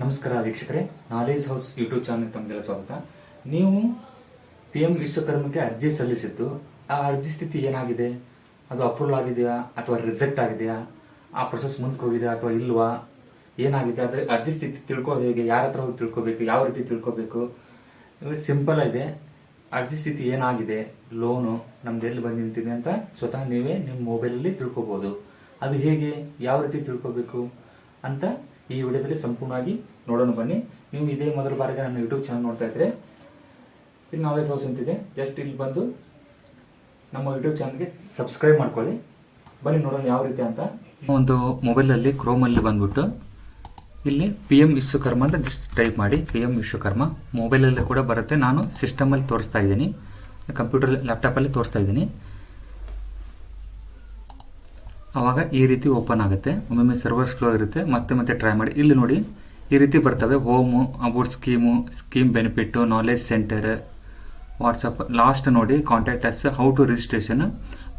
ನಮಸ್ಕಾರ ವೀಕ್ಷಕರೇ knowledge house YouTube channel ತಮಗೆಲ್ಲ ಸ್ವಾಗತ. ನೀವು ಪಿ ಎಂ ವಿಶ್ವಕರ್ಮಕ್ಕೆ ಅರ್ಜಿ ಸಲ್ಲಿಸಿದ್ದು, ಆ ಅರ್ಜಿ ಸ್ಥಿತಿ ಏನಾಗಿದೆ? ಅದು ಅಪ್ರೂವಲ್ ಆಗಿದೆಯಾ? ಅಥವಾ ರಿಜೆಕ್ಟ್ ಆಗಿದೆಯಾ? ಆ ಪ್ರೊಸೆಸ್ ಮುಂದಕ್ಕೆ ಹೋಗಿದೆಯಾ ಅಥವಾ ಇಲ್ವಾ? ಏನಾಗಿದೆ? ಅದು ಅರ್ಜಿ ಸ್ಥಿತಿ ತಿಳ್ಕೋದು ಹೇಗೆ? ಯಾರ ಹತ್ರ ಹೋಗಿ ತಿಳ್ಕೋಬೇಕು? ಯಾವ ರೀತಿ ತಿಳ್ಕೊಬೇಕು? ಸಿಂಪಲ್ ಇದೆ ಅರ್ಜಿ ಸ್ಥಿತಿ ಏನಾಗಿದೆ? ಲೋನು ನಮ್ದು ಎಲ್ಲಿ ಬಂದು ನಿಂತಿದೆ ಅಂತ ಸ್ವತಃ ನೀವೇ ನಿಮ್ಮ ಮೊಬೈಲಲ್ಲಿ ತಿಳ್ಕೊಬೋದು. ಅದು ಹೇಗೆ? ಯಾವ ರೀತಿ ತಿಳ್ಕೊಬೇಕು ಅಂತ ಈ ವಿಡಿಯೋದಲ್ಲಿ ಸಂಪೂರ್ಣವಾಗಿ ನೋಡೋಣ ಬನ್ನಿ. ನೀವು ಇದೇ ಮೊದಲ ಬಾರಿಗೆ ನನ್ನ ಯೂಟ್ಯೂಬ್ ಚಾನಲ್ ನೋಡ್ತಾ ಇದ್ರೆ ಇಲ್ಲಿ ನಾಲೆಜ್ ಹೌಸ್ ಅಂತಿದೆ ಜಸ್ಟ್ ಇಲ್ಲಿ ಬಂದು ನಮ್ಮ ಯೂಟ್ಯೂಬ್ ಚಾನಲ್ಗೆ ಸಬ್ಸ್ಕ್ರೈಬ್ ಮಾಡ್ಕೊಳ್ಳಿ. ಬನ್ನಿ ನೋಡೋಣ ಯಾವ ರೀತಿ ಅಂತ. ಒಂದು ಮೊಬೈಲಲ್ಲಿ ಕ್ರೋಮಲ್ಲಿ ಬಂದ್ಬಿಟ್ಟು ಇಲ್ಲಿ ಪಿ ಎಂ ವಿಶ್ವಕರ್ಮ ಅಂತ ಜಸ್ಟ್ ಟೈಪ್ ಮಾಡಿ ಪಿ ಎಂ ವಿಶ್ವಕರ್ಮ. ಮೊಬೈಲಲ್ಲಿ ಕೂಡ ಬರುತ್ತೆ. ನಾನು ಸಿಸ್ಟಮಲ್ಲಿ ತೋರಿಸ್ತಾ ಇದ್ದೀನಿ. ಕಂಪ್ಯೂಟರ್ ಲ್ಯಾಪ್ಟಾಪಲ್ಲಿ ತೋರಿಸ್ತಾ ಇದ್ದೀನಿ. ಆವಾಗ ಈ ರೀತಿ ಓಪನ್ ಆಗುತ್ತೆ. ಒಮ್ಮೊಮ್ಮೆ ಸರ್ವರ್ ಸ್ಲೋ ಇರುತ್ತೆ. ಮತ್ತೆ ಮತ್ತೆ ಟ್ರೈ ಮಾಡಿ. ಇಲ್ಲಿ ನೋಡಿ, ಈ ರೀತಿ ಬರ್ತವೆ. Home about scheme scheme benefit knowledge centre WhatsApp last ನೋಡಿ contact us how to registration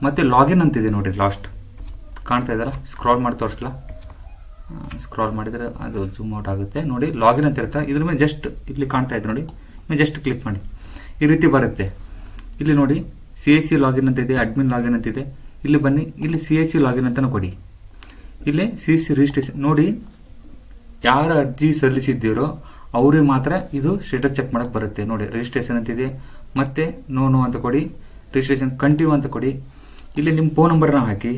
ಮತ್ತೆ ಲಾಗಿನ್ ಅಂತಿದೆ ನೋಡಿ ಲಾಸ್ಟ್ ಕಾಣ್ತಾ ಇದಲ್ಲ ಸ್ಕ್ರಾಲ್ ಮಾಡಿ ತೋರಿಸ್ಲಾ? ಸ್ಕ್ರಾಲ್ ಮಾಡಿದರೆ ಅದು ಜೂಮ್ ಔಟ್ ಆಗುತ್ತೆ. ನೋಡಿ ಲಾಗಿನ್ ಅಂತ ಇರುತ್ತೆ? ಇದ್ರ ಮೇಲೆ ಜಸ್ಟ್ ಇಲ್ಲಿ ಕಾಣ್ತಾ ಇದೆ ನೋಡಿ. ಜಸ್ಟ್ ಕ್ಲಿಕ್ ಮಾಡಿ. ಈ ರೀತಿ ಬರುತ್ತೆ. ಇಲ್ಲಿ ನೋಡಿ ಸಿ ಎಸ್ ಸಿ ಲಾಗಿನ್ ಅಂತ ಇದೆ ಅಡ್ಮಿನ್ ಲಾಗಿನ್ ಅಂತ ಇದೆ. ಇಲ್ಲಿ ಬನ್ನಿ, ಇಲ್ಲಿ ಸಿ ಎಸ್ ಸಿ ಲಾಗಿನ್ ಅಂತ ಕೊಡಿ. ಇಲ್ಲಿ ಸಿ ಎಸ್ ಸಿ ರಿಜಿಸ್ಟ್ರೇಷನ್ ನೋಡಿ ಯಾರು ಅರ್ಜಿ ಸಲ್ಲಿಸಿದ್ದೀರೋ ಅವ್ರಿಗೆ ಮಾತ್ರ ಇದು ಸ್ಟೇಟಸ್ ಚೆಕ್ ಮಾಡಕ್ಕೆ ಬರುತ್ತೆ. ನೋಡಿ ರಿಜಿಸ್ಟ್ರೇಷನ್ ಅಂತಿದೆ, ಮತ್ತೆ ನೋ ನೋ ಅಂತ ಕೊಡಿ ರಿಜಿಸ್ಟ್ರೇಷನ್ ಕಂಟಿನ್ಯೂ ಅಂತ ಕೊಡಿ. ಇಲ್ಲಿ ನಿಮ್ಮ ಫೋನ್ ನಂಬರ್ನ ಹಾಕಿ.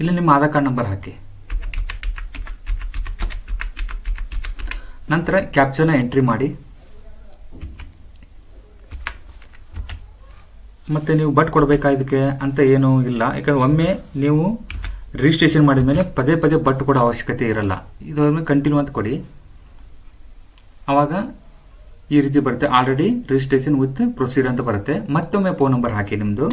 ಇಲ್ಲಿ ನಿಮ್ಮ ಆಧಾರ್ ಕಾರ್ಡ್ ನಂಬರ್ ಹಾಕಿ. ನಂತರ ಕ್ಯಾಪ್ಚರ್ನ ಎಂಟ್ರಿ ಮಾಡಿ. ಮತ್ತೆ ನೀವು ಬಟ್ ಕೊಡಬೇಕಾ ಅಂತ ಏನೂ ಇಲ್ಲ. ಯಾಕಂದ್ರೆ ಒಮ್ಮೆ ನೀವು ರಿಜಿಸ್ಟ್ರೇಷನ್ ಮಾಡಿದ ಮೇಲೆ ಪದೇ ಪದೇ ಬಟ್ ಕೊಡೋ ಅವಶ್ಯಕತೆ ಇರಲ್ಲ. ಇದೊಮ್ಮೆ ಕಂಟಿನ್ಯೂ ಅಂತ ಕೊಡಿ. ಆವಾಗ ಈ ರೀತಿ ಬರುತ್ತೆ. ಆಲ್ರೆಡಿ ರಿಜಿಸ್ಟ್ರೇಷನ್ ವಿತ್ ಪ್ರೊಸೀಡ್ ಅಂತ ಬರುತ್ತೆ. ಮತ್ತೊಮ್ಮೆ ಫೋನ್ ನಂಬರ್ ಹಾಕಿ ನಿಮ್ಮದು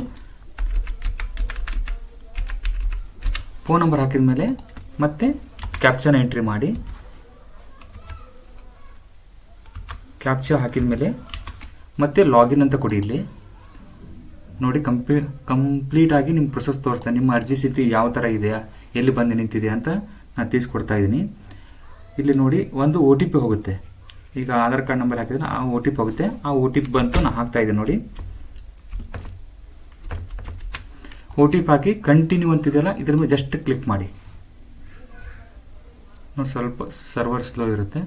ಫೋನ್ ನಂಬರ್ ಹಾಕಿದ ಮೇಲೆ ಮತ್ತೆ ಕ್ಯಾಪ್ಚನ್ ಎಂಟ್ರಿ ಮಾಡಿ. ಕ್ಯಾಪ್ಚಾ ಹಾಕಿದ ಮೇಲೆ ಮತ್ತೆ ಲಾಗಿನ್ ಅಂತ ಕೊಡಿ ಇಲ್ಲಿ. ನೋಡಿ, ಕಂಪ್ಲೀ ಕಂಪ್ಲೀಟ್ ಆಗಿ ನಿಮ್ಮ ಪ್ರೊಸೆಸ್ ತೋರಿಸ್ತೇನೆ ನಿಮ್ಮ ಅರ್ಜಿ ಸ್ಥಿತಿ ಯಾವ ಥರ ಇದೆಯಾ? ಎಲ್ಲಿ ಬಂದು ನಿಂತಿದೆ ಅಂತ ನಾನು ತಿಳಿಸ್ಕೊಡ್ತಾ ಇದ್ದೀನಿ. ಇಲ್ಲಿ ನೋಡಿ, ಒಂದು ಒ ಟಿ ಪಿ ಹೋಗುತ್ತೆ. ಈಗ ಆಧಾರ್ ಕಾರ್ಡ್ ನಂಬರ್ ಹಾಕಿದ್ರೆ ಆ ಒ ಟಿ ಪಿ ಹೋಗುತ್ತೆ. ಆ ಒ ಟಿ ಪಿ ಬಂತು ನಾನು ಹಾಕ್ತಾ ಇದ್ದೀನಿ ನೋಡಿ. ಒ ಟಿ ಪಿ ಹಾಕಿ ಕಂಟಿನ್ಯೂ ಅಂತಿದೆಯಲ್ಲ, ಇದ್ರ ಮೇಲೆ ಜಸ್ಟ್ ಕ್ಲಿಕ್ ಮಾಡಿ. ನೋಡಿ, ಸ್ವಲ್ಪ ಸರ್ವರ್ ಸ್ಲೋ ಇರುತ್ತೆ.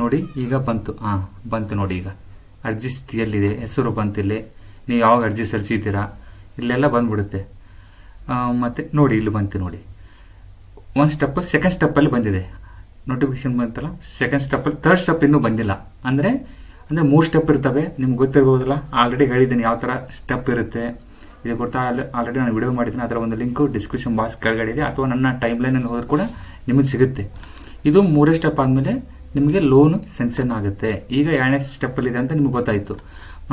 ನೋಡಿ, ಈಗ ಬಂತು. ಹಾಂ ಬಂತು ನೋಡಿ ಈಗ. ಅರ್ಜಿ ಸ್ಥಿತಿಯಲ್ಲಿದೆ, ಹೆಸರು ಬಂತು ಇಲ್ಲಿ ನೀವು ಯಾವಾಗ ಅರ್ಜಿ ಸಲ್ಲಿಸಿದ್ದೀರಾ? ಇಲ್ಲೆಲ್ಲ ಬಂದ್ಬಿಡುತ್ತೆ. ಮತ್ತು ನೋಡಿ, ಇಲ್ಲಿ ಬಂತು ನೋಡಿ. ಒಂದು ಸ್ಟೆಪ್ ಸೆಕೆಂಡ್ ಸ್ಟೆಪ್ಪಲ್ಲಿ ಬಂದಿದೆ. ನೋಟಿಫಿಕೇಶನ್ ಬಂತಲ್ಲ? ಸೆಕೆಂಡ್ ಸ್ಟೆಪ್ಪಲ್ಲಿ ಥರ್ಡ್ ಸ್ಟೆಪ್ ಇನ್ನೂ ಬಂದಿಲ್ಲ. ಅಂದರೆ ಅಂದರೆ ಮೂರು ಸ್ಟೆಪ್ ಇರ್ತವೆ. ನಿಮ್ಗೆ ಗೊತ್ತಿರ್ಬೋದಲ್ಲ? ಆಲ್ರೆಡಿ ಹೇಳಿದ್ದೀನಿ ಯಾವ ಥರ ಸ್ಟೆಪ್ ಇರುತ್ತೆ. ಇದು ಗೊತ್ತಾ ಆಲ್ರೆಡಿ ನಾನು ವಿಡಿಯೋ ಮಾಡಿದ್ದೀನಿ. ಅದರ ಒಂದು ಲಿಂಕು ಡಿಸ್ಕ್ರಿಪ್ಷನ್ ಬಾಕ್ಸ್ ಕೆಳಗಡೆ ಇದೆ. ಅಥವಾ ನನ್ನ ಟೈಮ್ ಲೈನಲ್ಲಿ ಹೋದ್ರೆ ಕೂಡ ನಿಮಗೆ ಸಿಗುತ್ತೆ. ಇದು ಮೂರೇ ಸ್ಟೆಪ್ ಆದಮೇಲೆ ನಿಮಗೆ ಲೋನ್ ಸೆನ್ಸನ್ ಆಗುತ್ತೆ. ಈಗ ಎರಡನೇ ಸ್ಟೆಪ್ಪಲ್ಲಿದೆ ಅಂತ ನಿಮ್ಗೆ ಗೊತ್ತಾಯಿತು.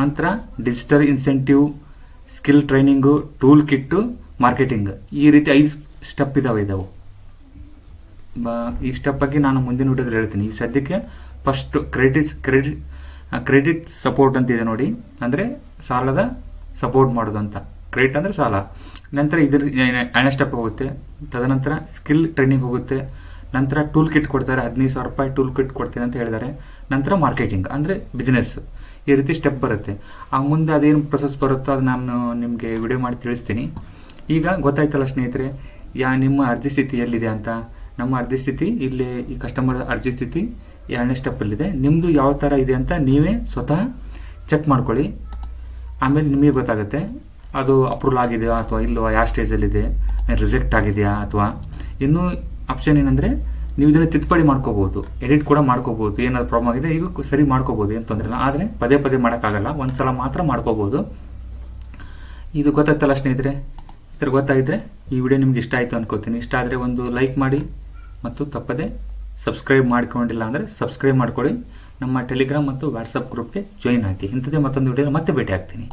ನಂತರ digital incentive skill training tool kit marketing ಈ ರೀತಿ ಐದು ಸ್ಟೆಪ್ ಇದಾವೆ ಇದಾವೆ. ಈ ಸ್ಟೆಪ್ ಬಗ್ಗೆ ನಾನು ಮುಂದಿನ ವಿಡಿಯೋದಲ್ಲಿ ಹೇಳ್ತೀನಿ. ಈ ಸದ್ಯಕ್ಕೆ first credit credit credit support ಅಂತ ಇದೆ ನೋಡಿ. ಅಂದರೆ ಸಾಲದ ಸಪೋರ್ಟ್ ಮಾಡೋದು ಅಂತ. ಕ್ರೆಡಿಟ್ ಅಂದರೆ ಸಾಲ. ನಂತರ ಇದ್ರ, ಎರಡನೇ ಸ್ಟೆಪ್ ಹೋಗುತ್ತೆ. ತದನಂತರ ಸ್ಕಿಲ್ ಟ್ರೈನಿಂಗ್ ಹೋಗುತ್ತೆ. ನಂತರ ಟೂಲ್ ಕಿಟ್ ಕೊಡ್ತಾರೆ, ಹದಿನೈದು ಸಾವಿರ ರೂಪಾಯಿ ಟೂಲ್ ಕಿಟ್ ಕೊಡ್ತೀನಿ ಅಂತ ಹೇಳಿದ್ದಾರೆ. ನಂತರ ಮಾರ್ಕೆಟಿಂಗ್ ಅಂದರೆ ಬಿಸ್ನೆಸ್ ಈ ರೀತಿ ಸ್ಟೆಪ್ ಬರುತ್ತೆ. ಆ ಮುಂದೆ ಅದೇನು ಪ್ರೊಸೆಸ್ ಬರುತ್ತೋ ಅದು ನಾನು ನಿಮಗೆ ವಿಡಿಯೋ ಮಾಡಿ ತಿಳಿಸ್ತೀನಿ. ಈಗ ಗೊತ್ತಾಯ್ತಲ್ಲ ಸ್ನೇಹಿತರೆ, ಯಾ ನಿಮ್ಮ ಅರ್ಜಿ ಸ್ಥಿತಿ ಎಲ್ಲಿದೆ ಅಂತ? ನಮ್ಮ ಅರ್ಜಿ ಸ್ಥಿತಿ, ಇಲ್ಲಿ ಈ ಕಸ್ಟಮರ್ ಅರ್ಜಿ ಸ್ಥಿತಿ ಎರಡನೇ ಸ್ಟೆಪ್ಪಲ್ಲಿದೆ ನಿಮ್ಮದು ಯಾವ ಥರ ಇದೆ ಅಂತ ನೀವೇ ಸ್ವತಃ ಚೆಕ್ ಮಾಡ್ಕೊಳ್ಳಿ. ಆಮೇಲೆ ನಿಮಗೆ ಗೊತ್ತಾಗುತ್ತೆ, ಅದು ಅಪ್ರೂವಲ್ ಆಗಿದೆಯಾ ಅಥವಾ ಇಲ್ಲವಾ, ಯಾವ ಸ್ಟೇಜಲ್ಲಿದೆ ರಿಜೆಕ್ಟ್ ಆಗಿದೆಯಾ ಅಥವಾ? ಇನ್ನೂ ಆಪ್ಷನ್ ಏನಂದರೆ, ನೀವು ಇದನ್ನ ತಿದ್ದುಪಡಿ ಮಾಡ್ಕೋಬೋದು. ಎಡಿಟ್ ಕೂಡ ಮಾಡ್ಕೋಬೋದು. ಏನಾದ್ರು ಪ್ರಾಬ್ಲಮ್ ಆಗಿದೆ, ಈಗ ಸರಿ ಮಾಡ್ಕೋಬೋದು, ಏನು ತೊಂದರೆ ಇಲ್ಲ. ಆದರೆ ಪದೇ ಪದೇ ಮಾಡೋಕ್ಕಾಗಲ್ಲ. ಒಂದು ಸಲ ಮಾತ್ರ ಮಾಡ್ಕೋಬೋದು. ಇದು ಗೊತ್ತಾಗ್ತಲ್ಲ ಸ್ನೇಹಿತರೆ? ಈ ಥರ ಗೊತ್ತಾಗಿದ್ರೆ ಈ ವಿಡಿಯೋ ನಿಮ್ಗೆ ಇಷ್ಟ ಆಯಿತು ಅನ್ಕೋತೀನಿ. ಇಷ್ಟ ಆದರೆ ಒಂದು ಲೈಕ್ ಮಾಡಿ ಮತ್ತು ತಪ್ಪದೆ ಸಬ್ಸ್ಕ್ರೈಬ್ ಮಾಡ್ಕೊಂಡಿಲ್ಲ ಅಂದರೆ ಸಬ್ಸ್ಕ್ರೈಬ್ ಮಾಡ್ಕೊಳ್ಳಿ. ನಮ್ಮ ಟೆಲಿಗ್ರಾಮ್ ಮತ್ತು ವಾಟ್ಸಪ್ ಗ್ರೂಪ್ಗೆ ಜಾಯಿನ್ ಹಾಕಿ ಇಂಥದ್ದೇ ಮತ್ತೊಂದು ವಿಡಿಯೋ ಮತ್ತೆ ಭೇಟಿ ಆಗ್ತೀನಿ.